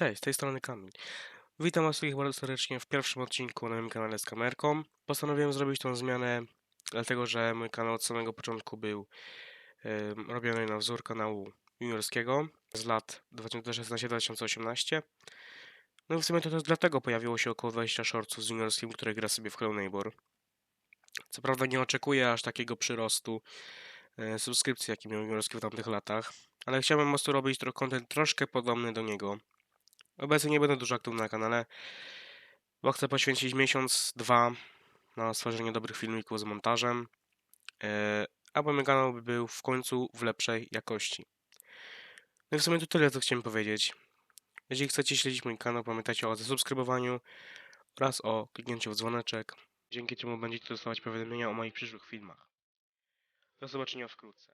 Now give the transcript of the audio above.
Cześć, z tej strony Kamil. Witam Was wszystkich bardzo serdecznie w pierwszym odcinku na moim kanale z kamerką. Postanowiłem zrobić tą zmianę, dlatego że mój kanał od samego początku był em, robiony na wzór kanału juniorskiego z lat 2016-2018. No i w sumie to też dlatego pojawiło się około 20 shortsów z juniorskim, które gra sobie w Hello Neighbor. Co prawda nie oczekuję aż takiego przyrostu e, subskrypcji, jaki miał juniorski w tamtych latach, ale chciałbym po prostu robić content troszkę podobny do niego. Obecnie nie będę dużo aktywny na kanale, bo chcę poświęcić miesiąc, dwa na stworzenie dobrych filmików z montażem, aby mój kanał był w końcu w lepszej jakości. No i w sumie to tyle, co chciałem powiedzieć. Jeżeli chcecie śledzić mój kanał, pamiętajcie o zasubskrybowaniu oraz o kliknięciu w dzwoneczek, dzięki czemu będziecie dostawać powiadomienia o moich przyszłych filmach. Do zobaczenia wkrótce.